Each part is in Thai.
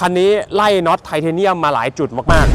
คันนี้ไล่น็อตไทเทเนียมมาหลายจุดมากๆ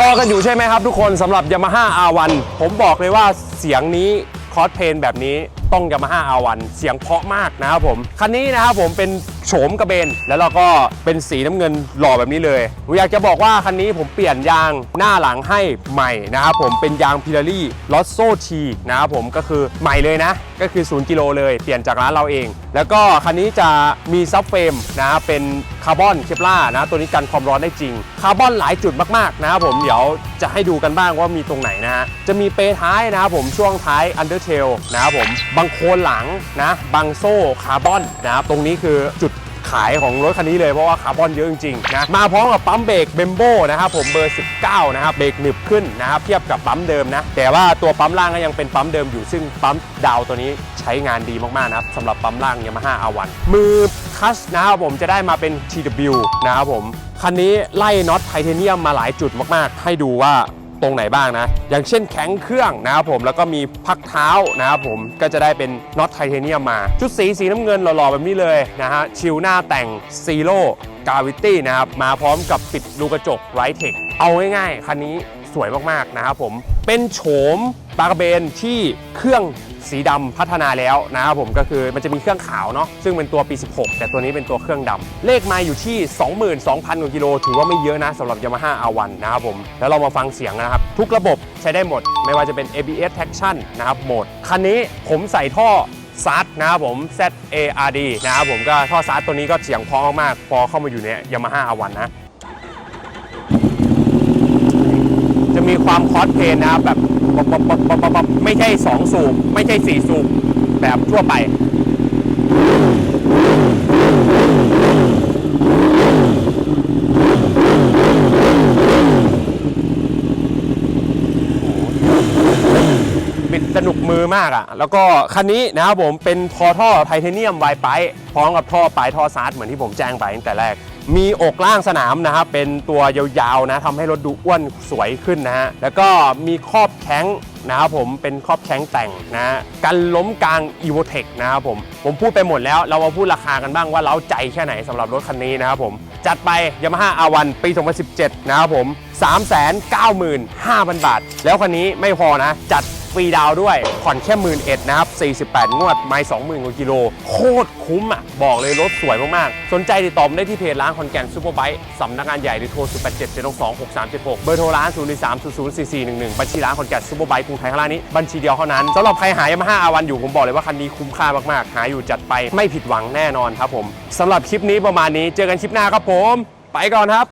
รอกันอยู่ใช่ไหมครับทุกคนสำหรับ Yamaha R1 ผมบอกเลยว่าเสียงนี้คอสเพนแบบนี้ต้อง Yamaha R1 เสียงเพราะมากนะครับผม คันนี้นะครับผมเป็น โฉมกระเบน แล้วเราก็เป็นสีน้ำเงินหล่อแบบนี้เลยผมอยากจะบอกว่าคันนี้ผมเปลี่ยนยางหน้าหลังให้ใหม่นะครับผมเป็นยางพิลารี่ลอสโซทีนะครับผมก็คือใหม่เลยนะ ก็คือ 0 กิโลเลยเปลี่ยนจากร้านเราเอง แล้วก็คันนี้จะมีซับเฟรมนะเป็นคาร์บอนเคปลานะตัวนี้กันความร้อนได้จริงคาร์บอนหลายจุดมากๆนะครับผมเดี๋ยวจะให้ดูกันบ้างว่ามีตรงไหนนะฮะจะมีเปท้ายนะครับผมช่วงท้ายอันเดอร์เทลนะครับผมบังโคนหลังนะบังโซ่คาร์บอนนะครับตรงนี้คือจุด ขายของรถคันนี้เลยเพราะว่าคาร์บอนเยอะจริงๆนะมาพร้อมกับปั๊มเบรกเบมโบนะครับผมเบอร์ 19 นะครับเบรกหนึบขึ้นนะครับเทียบกับปั๊มเดิมนะแต่ว่าตัวปั๊มล่างก็ยังเป็นปั๊มเดิมอยู่ซึ่งปั๊มดาวตัวนี้ใช้งานดีมากๆนะครับสำหรับปั๊มล่าง Yamaha R1 มือคัชนะครับผมจะได้มาเป็น TW นะครับผมคันนี้ไล่น็อตไทเทเนียมมาหลายจุดมากๆ ให้ดูว่า ตรงไหนบ้างนะ อย่างเช่นแข็งเครื่องนะครับผมแล้วก็มีพักเท้านะครับผมก็จะได้เป็นน็อตไทเทเนียมมา ชุดสีสีน้ำเงินหล่อๆแบบนี้เลยนะฮะชิวหน้าแต่งซีโร่กาวิตี้นะครับมาพร้อมกับปิดลูกกระจกไรเทคเอาง่ายๆคันนี้สวยมากๆนะครับผมเป็นโฉมปากระเบนที่เครื่อง สีดำพัฒนาแล้วนะครับผมก็คือมันจะมีเครื่องขาวเนาะซึ่งเป็นตัวปี 16 แต่ตัวนี้เป็นตัวเครื่องดำเลขไมาอยู่ที่ 22,000กว่ากิโลถือว่าไม่เยอะนะสำหรับ Yamaha R1 นะครับผมแล้วเรามาฟังเสียงนะครับ ทุกระบบใช้ได้หมด ไม่ว่าจะเป็น ABS traction นะครับโหมดคันนี้ผมใส่ท่อซัดนะครับผม ZARD นะครับผมก็ท่อซัดตัวนี้ก็เสียงพราะมากพอเข้ามาอยู่ใน Yamaha R1 นะ จะมีความคอสเพนนะครับแบบไม่ใช่2สูบไม่ใช่4สูบแบบทั่วไปบิดสนุกมือมากอะ่ะ แล้วก็คันนี้นะครับผมเป็นคอท่อไทเทเนียมไวไปพร้อมกับท่อปลายท่อซาร์ดเหมือนที่ผมแจ้งไปตั้งแต่แรก มีอกล่างสนามนะครับเป็นตัวยาวๆนะทำให้รถดูอ้วนสวยขึ้นนะฮะแล้วก็มีครอบแข้งนะครับผมเป็นครอบแข้งแต่งนะกันล้มกลาง e v o t e c นะครับผมผมพูดไปหมดแล้วเรามาพูดราคากันบ้างว่าเล้าใจแค่ไหนสำหรับรถคันนี้นะครับผมจัดไป Yamaha R1 ปี 2017 นะครับผม 395,000 บาท แล้วคันนี้ไม่พอนะจัด รีดาวด้วย ผ่อนแค่หมื่นเอ็ดนะครับ 48 งวด ไม่20,000 กว่ากิโล โคตรคุ้มอะ บอกเลยรถสวยมากๆ สนใจติดต่อมได้ที่เพจร้านคอนแกนซูเปอร์ไบค์สำนักงานใหญ่หรือโทร 087 722 6376 เบอร์โทรร้าน 0 3 0 0 4 4 1 1 บัญชีร้านคอนแกนซูเปอร์ไบค์กรุงไทยข้างล่างนี้ บัญชีเดียวเท่านั้นสำหรับใครหายามาฮ่าอาวันอยู่ผมบอกเลยว่าคันนี้คุ้มค่ามากๆ หาอยู่จัดไปไม่ผิดหวังแน่นอนครับผมสำหรับคลิปนี้ประมาณนี้ เจอกันคลิปหน้าครับผม ไปก่อนครับ